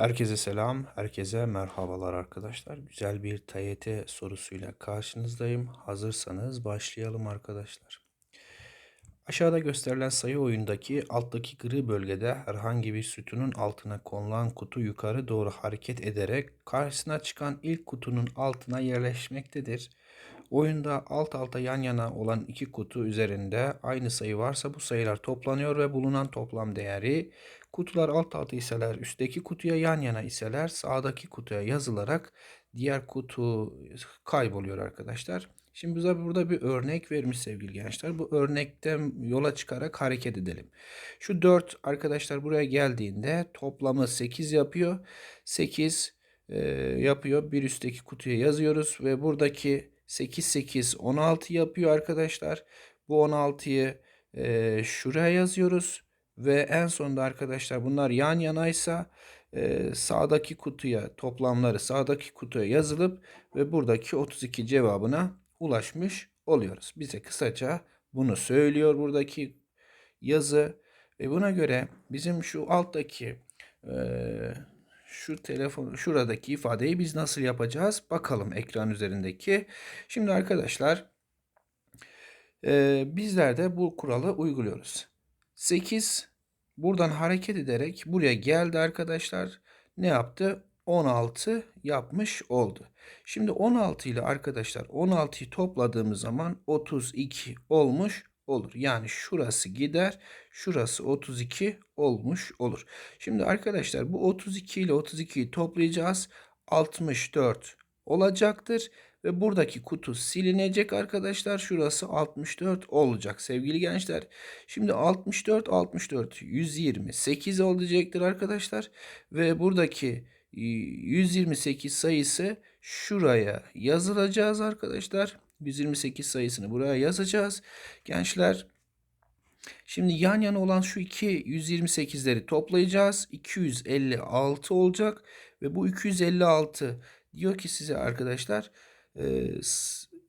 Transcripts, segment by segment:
Herkese selam, herkese merhabalar arkadaşlar. Güzel bir TYT sorusuyla karşınızdayım. Hazırsanız başlayalım arkadaşlar. Aşağıda gösterilen sayı oyundaki alttaki gri bölgede herhangi bir sütunun altına konulan kutu yukarı doğru hareket ederek karşısına çıkan ilk kutunun altına yerleşmektedir. Oyunda alt alta yan yana olan iki kutu üzerinde aynı sayı varsa bu sayılar toplanıyor ve bulunan toplam değeri kutular alt alta iseler üstteki kutuya yan yana iseler sağdaki kutuya yazılarak diğer kutu kayboluyor arkadaşlar. Şimdi bize burada bir örnek vermiş sevgili gençler. Bu örnekten yola çıkarak hareket edelim. Şu 4 arkadaşlar buraya geldiğinde toplamı 8 yapıyor. 8 e, yapıyor. Bir üstteki kutuya yazıyoruz ve buradaki 8 8 16 yapıyor arkadaşlar. Bu 16'yı e, şuraya yazıyoruz ve en sonunda arkadaşlar bunlar yan yanaysa e, sağdaki kutuya toplamları sağdaki kutuya yazılıp ve buradaki 32 cevabına ulaşmış oluyoruz. Bize kısaca bunu söylüyor buradaki yazı ve buna göre bizim şu alttaki e, şu telefon şuradaki ifadeyi biz nasıl yapacağız? Bakalım ekran üzerindeki. Şimdi arkadaşlar e, bizler de bu kuralı uyguluyoruz. 8 buradan hareket ederek buraya geldi arkadaşlar. Ne yaptı? 16 yapmış oldu. Şimdi 16 ile arkadaşlar 16'yı topladığımız zaman 32 olmuş olur. Yani şurası gider, şurası 32 olmuş olur. Şimdi arkadaşlar bu 32 ile 32'yi toplayacağız. 64 olacaktır ve buradaki kutu silinecek arkadaşlar. Şurası 64 olacak sevgili gençler. Şimdi 64 64 128 olacaktır arkadaşlar ve buradaki 128 sayısı şuraya yazılacağız arkadaşlar. 128 sayısını buraya yazacağız. Gençler şimdi yan yana olan şu iki 128'leri toplayacağız. 256 olacak ve bu 256 diyor ki size arkadaşlar e,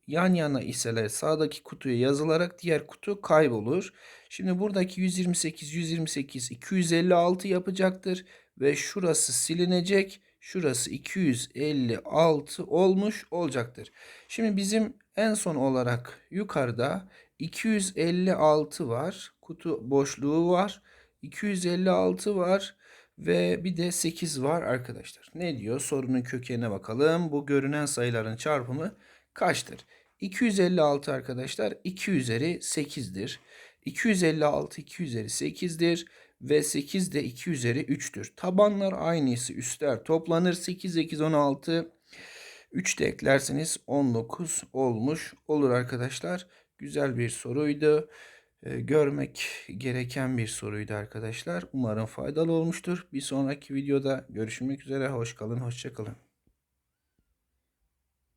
yan yana iseler sağdaki kutuya yazılarak diğer kutu kaybolur. Şimdi buradaki 128 128 256 yapacaktır ve şurası silinecek. Şurası 256 olmuş olacaktır. Şimdi bizim en son olarak yukarıda 256 var. Kutu boşluğu var. 256 var ve bir de 8 var arkadaşlar. Ne diyor? Sorunun kökenine bakalım. Bu görünen sayıların çarpımı kaçtır? 256 arkadaşlar 2 üzeri 8'dir. 256 2 üzeri 8'dir ve 8 de 2 üzeri 3'tür. Tabanlar aynısı üstler toplanır 8 8 16 3 de eklerseniz 19 olmuş olur arkadaşlar. Güzel bir soruydu. Ee, görmek gereken bir soruydu arkadaşlar. Umarım faydalı olmuştur. Bir sonraki videoda görüşmek üzere. Hoş kalın, hoşça kalın.